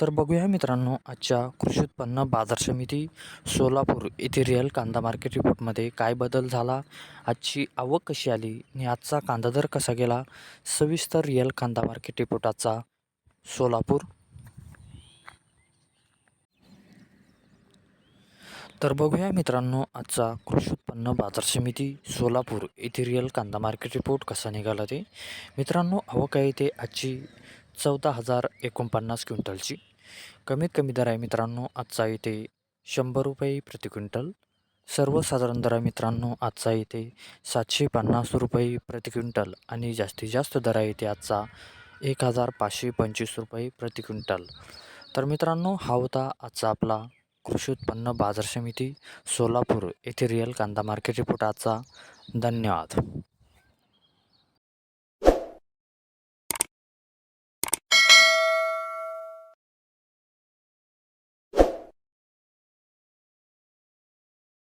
तर बघूया मित्रांनो आजच्या कृषी उत्पन्न बाजार समिती सोलापूर येथे रिअल कांदा मार्केट रिपोर्टमध्ये काय बदल झाला आजची आवक कशी आली आणि आजचा कांदा दर कसा गेला सविस्तर रिअल कांदा मार्केट रिपोर्ट आजचा सोलापूर. तर बघूया मित्रांनो आजचा कृषी उत्पन्न बाजार समिती सोलापूर येथे रिअल कांदा मार्केट रिपोर्ट कसा निघाला ते. मित्रांनो आवक आहे ते आजची चौदा हजार एकोणपन्नास क्विंटलची. कमीत कमी दर आहे मित्रांनो आजचा इथे शंभर रुपये प्रति क्विंटल. सर्वसाधारण दर आहे मित्रांनो आजचा इथे सातशे पन्नास रुपये प्रति क्विंटल आणि जास्तीत जास्त दर आहे इथे आजचा एक हजार पाचशे पंचवीस रुपये प्रति क्विंटल. तर मित्रांनो हा होता आजचा आपला कृषी उत्पन्न बाजार समिती सोलापूर येथे रिअल कांदा मार्केट रिपोर्ट आजचा. धन्यवाद.